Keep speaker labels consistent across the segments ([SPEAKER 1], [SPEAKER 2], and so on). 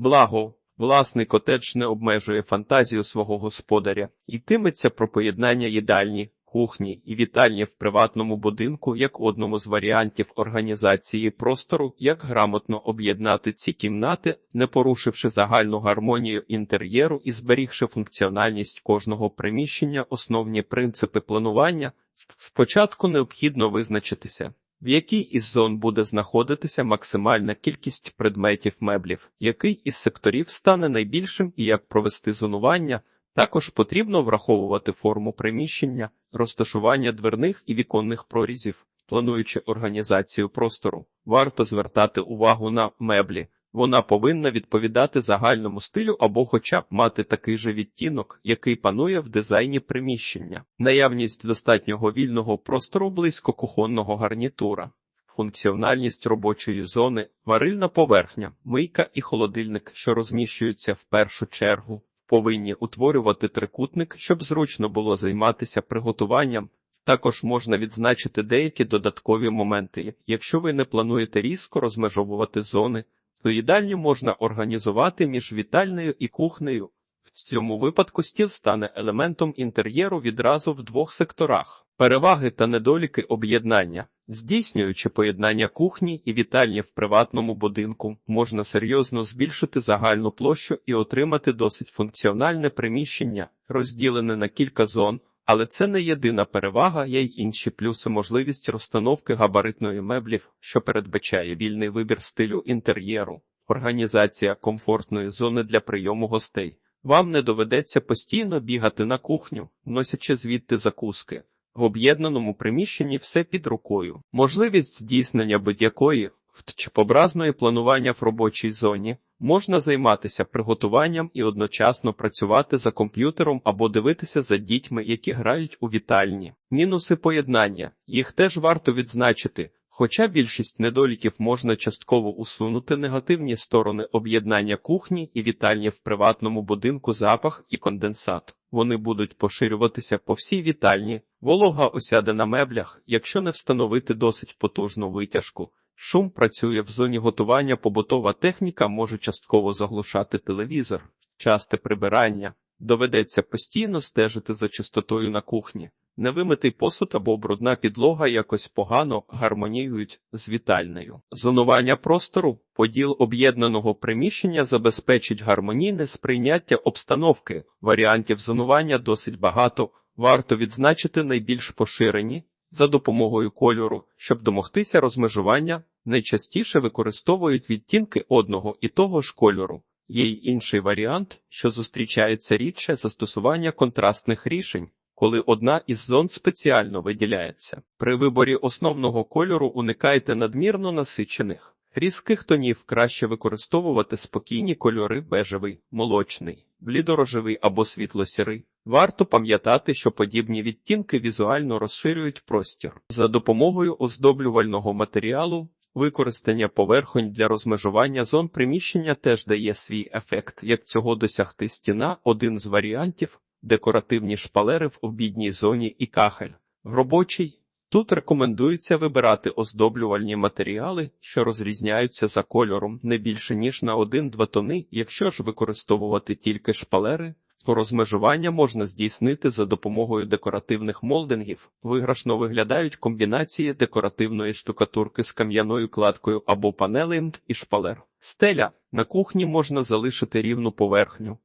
[SPEAKER 1] Благо, власний котедж не обмежує фантазію свого господаря, йтиметься про поєднання їдальні, кухні і вітальні в приватному будинку як одному з варіантів організації простору, як грамотно об'єднати ці кімнати, не порушивши загальну гармонію інтер'єру і зберігши функціональність кожного приміщення, основні принципи планування. Спочатку необхідно визначитися, в якій із зон буде знаходитися максимальна кількість предметів меблів, який із секторів стане найбільшим і як провести зонування. Також потрібно враховувати форму приміщення, розташування дверних і віконних прорізів. Плануючи організацію простору, варто звертати увагу на меблі. Вона повинна відповідати загальному стилю або хоча б мати такий же відтінок, який панує в дизайні приміщення. Наявність достатнього вільного простору близько кухонного гарнітура. Функціональність робочої зони, варильна поверхня, мийка і холодильник, що розміщуються в першу чергу, повинні утворювати трикутник, щоб зручно було займатися приготуванням. Також можна відзначити деякі додаткові моменти. Якщо ви не плануєте різко розмежовувати зони, то їдальню можна організувати між вітальнею і кухнею. В цьому випадку стіл стане елементом інтер'єру відразу в двох секторах. Переваги та недоліки об'єднання. Здійснюючи поєднання кухні і вітальні в приватному будинку, можна серйозно збільшити загальну площу і отримати досить функціональне приміщення, розділене на кілька зон, але це не єдина перевага, є й інші плюси можливість розстановки габаритної меблів, що передбачає вільний вибір стилю інтер'єру, організація комфортної зони для прийому гостей. Вам не доведеться постійно бігати на кухню, носячи звідти закуски. В об'єднаному приміщенні все під рукою. Можливість здійснення будь-якої втчепобразної планування в робочій зоні можна займатися приготуванням і одночасно працювати за комп'ютером або дивитися за дітьми, які грають у вітальні. Мінуси поєднання їх теж варто відзначити. Хоча більшість недоліків можна частково усунути негативні сторони об'єднання кухні і вітальні в приватному будинку запах і конденсат. Вони будуть поширюватися по всій вітальні, волога осяде на меблях, якщо не встановити досить потужну витяжку. Шум працює в зоні готування, побутова техніка може частково заглушати телевізор, часте прибирання. Доведеться постійно стежити за чистотою на кухні. Невимитий посуд або брудна підлога якось погано гармоніюють з вітальнею. Зонування простору, поділ об'єднаного приміщення забезпечить гармонійне сприйняття обстановки. Варіантів зонування досить багато. Варто відзначити найбільш поширені за допомогою кольору, щоб домогтися розмежування. Найчастіше використовують відтінки одного і того ж кольору. Є й інший варіант, що зустрічається рідше застосування контрастних рішень коли одна із зон спеціально виділяється. При виборі основного кольору уникайте надмірно насичених. Різких тонів краще використовувати спокійні кольори бежевий, молочний, блідорожевий або світло-сірий. Варто пам'ятати, що подібні відтінки візуально розширюють простір. За допомогою оздоблювального матеріалу використання поверхонь для розмежування зон приміщення теж дає свій ефект. Як цього досягти стіна один з варіантів декоративні шпалери в обідній зоні і кахель. Робочій тут рекомендується вибирати оздоблювальні матеріали, що розрізняються за кольором не більше ніж на 1-2 тони. Якщо ж використовувати тільки шпалери, то розмежування можна здійснити за допомогою декоративних молдингів. Виграшно виглядають комбінації декоративної штукатурки з кам'яною кладкою або панелем і шпалер. Стеля на кухні можна залишити рівну поверхню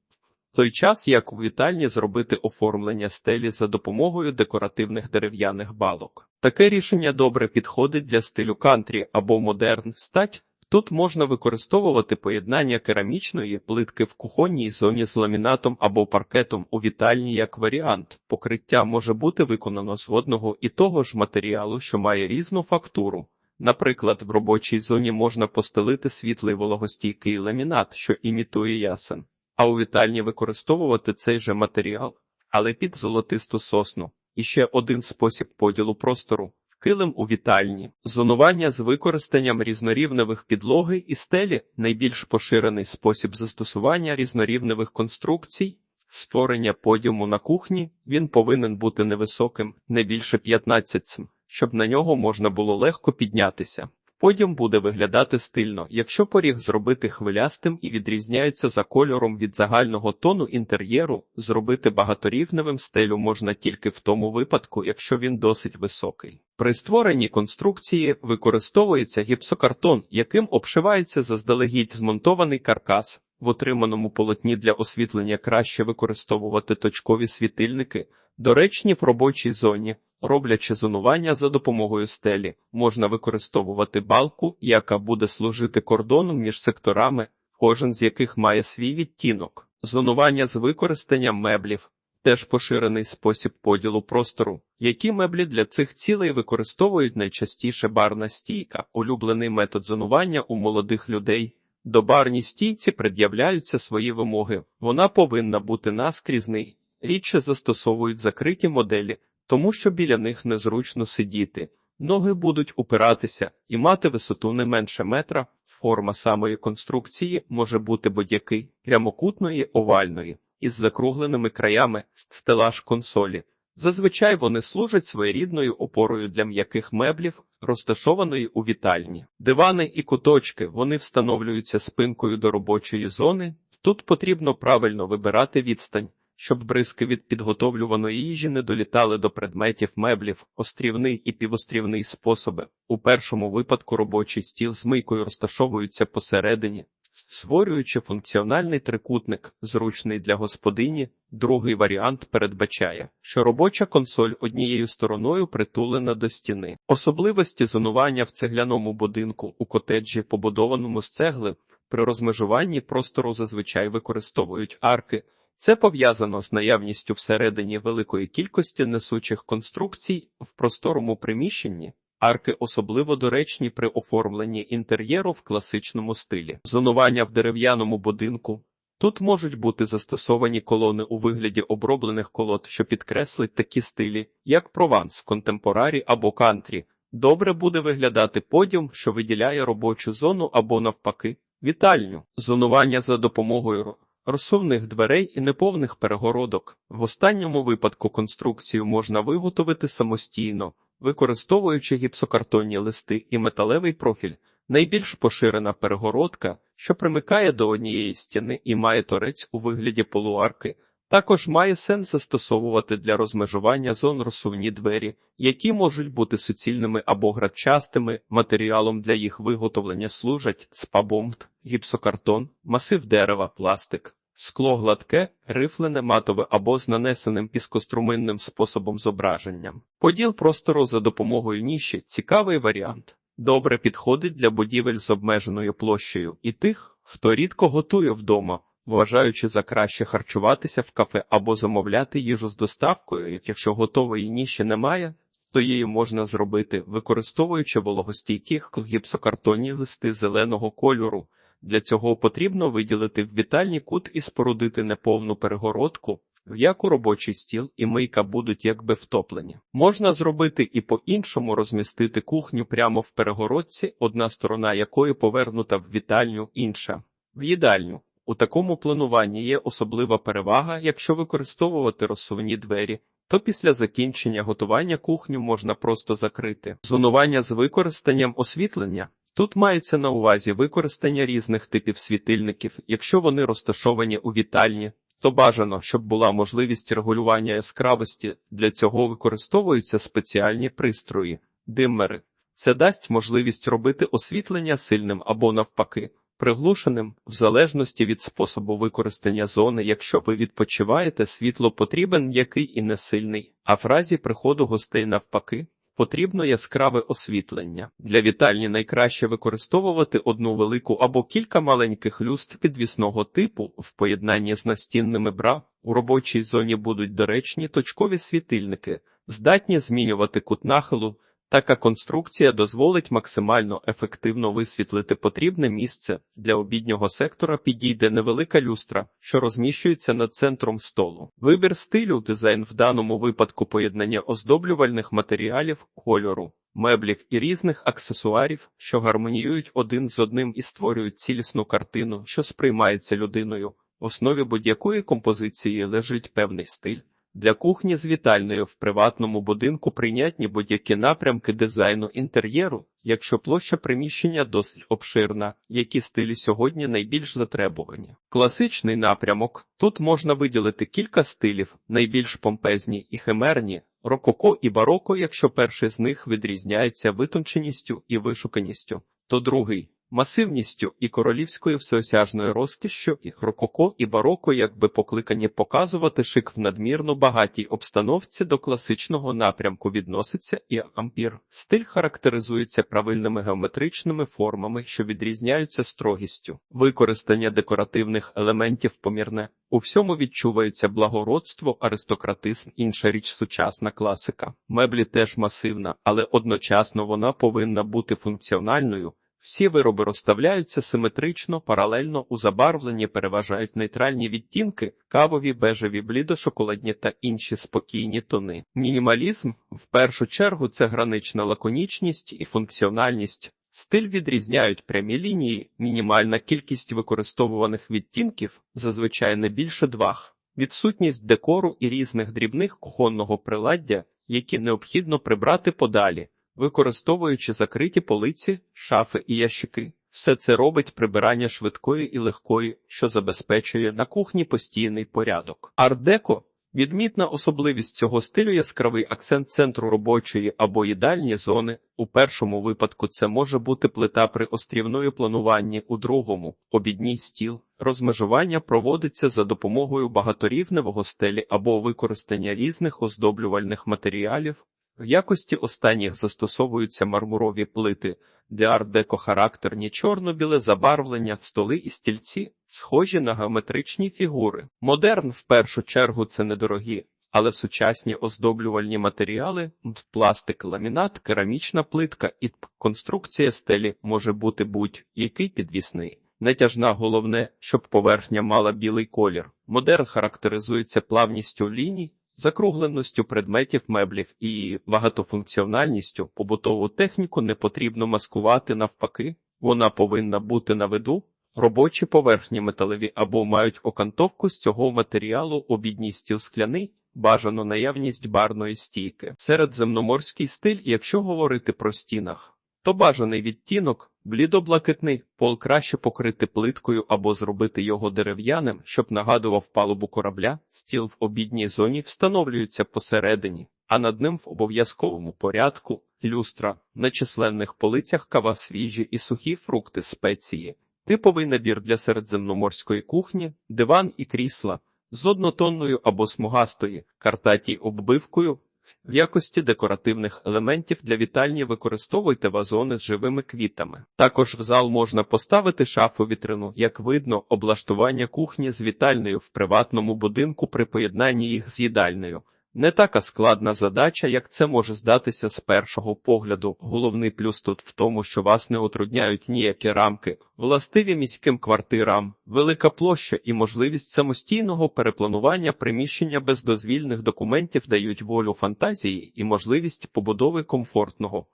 [SPEAKER 1] той час як у вітальні зробити оформлення стелі за допомогою декоративних дерев'яних балок. Таке рішення добре підходить для стилю кантрі або модерн стать. Тут можна використовувати поєднання керамічної плитки в кухонній зоні з ламінатом або паркетом у вітальні як варіант. Покриття може бути виконано з одного і того ж матеріалу, що має різну фактуру. Наприклад, в робочій зоні можна постелити світлий вологостійкий ламінат, що імітує ясен а у вітальні використовувати цей же матеріал, але під золотисту сосну. І ще один спосіб поділу простору килим у вітальні, зонування з використанням різнорівневих підлоги і стелі найбільш поширений спосіб застосування різнорівневих конструкцій. Створення подіуму на кухні він повинен бути невисоким, не більше 15 см, щоб на нього можна було легко піднятися. Подіум буде виглядати стильно, якщо поріг зробити хвилястим і відрізняється за кольором від загального тону інтер'єру, зробити багаторівневим стелю можна тільки в тому випадку, якщо він досить високий. При створенні конструкції використовується гіпсокартон, яким обшивається заздалегідь змонтований каркас. В отриманому полотні для освітлення краще використовувати точкові світильники, доречні в робочій зоні. Роблячи зонування за допомогою стелі, можна використовувати балку, яка буде служити кордоном між секторами, кожен з яких має свій відтінок. Зонування з використанням меблів теж поширений спосіб поділу простору. Які меблі для цих цілей використовують найчастіше барна стійка, улюблений метод зонування у молодих людей. До барній стійці пред'являються свої вимоги. Вона повинна бути наскрізний. Рідше застосовують закриті моделі, тому що біля них незручно сидіти. Ноги будуть упиратися і мати висоту не менше метра. Форма самої конструкції може бути будь-який прямокутної, овальної, із закругленими краями стелаж консолі. Зазвичай вони служать своєрідною опорою для м'яких меблів, розташованої у вітальні. Дивани і куточки вони встановлюються спинкою до робочої зони. Тут потрібно правильно вибирати відстань щоб бризки від підготовлюваної їжі не долітали до предметів меблів, острівний і півострівний способи. У першому випадку робочий стіл з мийкою розташовується посередині, створюючи функціональний трикутник, зручний для господині. Другий варіант передбачає, що робоча консоль однією стороною притулена до стіни. Особливості зонування в цегляному будинку у котеджі, побудованому з цегли, при розмежуванні простору зазвичай використовують арки. Це пов'язано з наявністю всередині великої кількості несучих конструкцій в просторому приміщенні. Арки особливо доречні при оформленні інтер'єру в класичному стилі. Зонування в дерев'яному будинку. Тут можуть бути застосовані колони у вигляді оброблених колод, що підкреслить такі стилі, як прованс, контемпорарі або кантрі. Добре буде виглядати подіум, що виділяє робочу зону або навпаки, вітальню. Зонування за допомогою розсувних дверей і неповних перегородок. В останньому випадку конструкцію можна виготовити самостійно, використовуючи гіпсокартонні листи і металевий профіль. Найбільш поширена перегородка, що примикає до однієї стіни і має торець у вигляді полуарки, також має сенс застосовувати для розмежування зон розсувні двері, які можуть бути суцільними або градчастими, матеріалом для їх виготовлення служать спабомб, гіпсокартон, масив дерева, пластик. Скло гладке, рифлене матове або з нанесеним піскоструминним способом зображенням. Поділ простору за допомогою ніші цікавий варіант. Добре підходить для будівель з обмеженою площею і тих, хто рідко готує вдома вважаючи за краще харчуватися в кафе або замовляти їжу з доставкою, якщо готової ніші немає, то її можна зробити, використовуючи вологостійкі гіпсокартонні листи зеленого кольору. Для цього потрібно виділити в вітальні кут і спорудити неповну перегородку, в яку робочий стіл і мийка будуть якби втоплені. Можна зробити і по-іншому розмістити кухню прямо в перегородці, одна сторона якої повернута в вітальню, інша в їдальню. У такому плануванні є особлива перевага, якщо використовувати розсувні двері, то після закінчення готування кухню можна просто закрити. Зонування з використанням освітлення. Тут мається на увазі використання різних типів світильників, якщо вони розташовані у вітальні, то бажано, щоб була можливість регулювання яскравості, для цього використовуються спеціальні пристрої, диммери. Це дасть можливість робити освітлення сильним або навпаки приглушеним, в залежності від способу використання зони, якщо ви відпочиваєте, світло потрібен м'який і несильний, а в разі приходу гостей навпаки. Потрібно яскраве освітлення. Для вітальні найкраще використовувати одну велику або кілька маленьких люстр підвісного типу в поєднанні з настінними бра. У робочій зоні будуть доречні точкові світильники, здатні змінювати кут нахилу, Така конструкція дозволить максимально ефективно висвітлити потрібне місце. Для обіднього сектора підійде невелика люстра, що розміщується над центром столу. Вибір стилю, дизайн в даному випадку поєднання оздоблювальних матеріалів, кольору, меблів і різних аксесуарів, що гармоніюють один з одним і створюють цілісну картину, що сприймається людиною. В основі будь-якої композиції лежить певний стиль. Для кухні з вітальною в приватному будинку прийнятні будь-які напрямки дизайну інтер'єру, якщо площа приміщення досить обширна, які стилі сьогодні найбільш затребувані. Класичний напрямок. Тут можна виділити кілька стилів, найбільш помпезні і химерні, рококо і бароко, якщо перший з них відрізняється витонченістю і вишуканістю, то другий масивністю і королівською всеосяжною розкішшю і рококо і бароко якби покликані показувати шик в надмірно багатій обстановці до класичного напрямку відноситься і ампір. Стиль характеризується правильними геометричними формами, що відрізняються строгістю. Використання декоративних елементів помірне. У всьому відчувається благородство, аристократизм, інша річ сучасна класика. Меблі теж масивна, але одночасно вона повинна бути функціональною. Всі вироби розставляються симетрично, паралельно у забарвленні переважають нейтральні відтінки, кавові, бежеві, блідо-шоколадні та інші спокійні тони. Мінімалізм в першу чергу це гранична лаконічність і функціональність. Стиль відрізняють прямі лінії, мінімальна кількість використовуваних відтінків, зазвичай не більше двох, відсутність декору і різних дрібних кухонного приладдя, які необхідно прибрати подалі використовуючи закриті полиці, шафи і ящики. Все це робить прибирання швидкою і легкою, що забезпечує на кухні постійний порядок. Ардеко відмітна особливість цього стилю яскравий акцент центру робочої або їдальні зони. У першому випадку це може бути плита при острівної плануванні, у другому обідній стіл. Розмежування проводиться за допомогою багаторівневого стелі або використання різних оздоблювальних матеріалів. В якості останніх застосовуються мармурові плити, для ардеко характерні чорно-біле забарвлення, столи і стільці, схожі на геометричні фігури. Модерн, в першу чергу, це недорогі, але сучасні оздоблювальні матеріали, пластик, ламінат, керамічна плитка і конструкція стелі може бути будь-який підвісний. Нетяжна головне, щоб поверхня мала білий колір. Модерн характеризується плавністю ліній, закругленістю предметів меблів і багатофункціональністю побутову техніку не потрібно маскувати навпаки, вона повинна бути на виду. Робочі поверхні металеві або мають окантовку з цього матеріалу обідній стіл скляний, бажано наявність барної стійки. Середземноморський стиль, якщо говорити про стінах, то бажаний відтінок блідо-блакитний, пол краще покрити плиткою або зробити його дерев'яним, щоб нагадував палубу корабля, стіл в обідній зоні встановлюється посередині, а над ним в обов'язковому порядку люстра, на численних полицях кава свіжі і сухі фрукти спеції, типовий набір для середземноморської кухні, диван і крісла. З однотонною або смугастої картатій оббивкою, в якості декоративних елементів для вітальні використовуйте вазони з живими квітами. Також в зал можна поставити шафу вітрину, як видно, облаштування кухні з вітальною в приватному будинку при поєднанні їх з їдальною. Не така складна задача, як це може здатися з першого погляду. Головний плюс тут в тому, що вас не утрудняють ніякі рамки, властиві міським квартирам, велика площа і можливість самостійного перепланування приміщення без дозвільних документів дають волю фантазії і можливість побудови комфортного.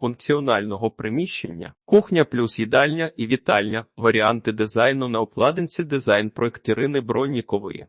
[SPEAKER 1] Функціонального приміщення, кухня плюс їдальня і вітальня, варіанти дизайну на обкладинці дизайн проєктірини Броннікової.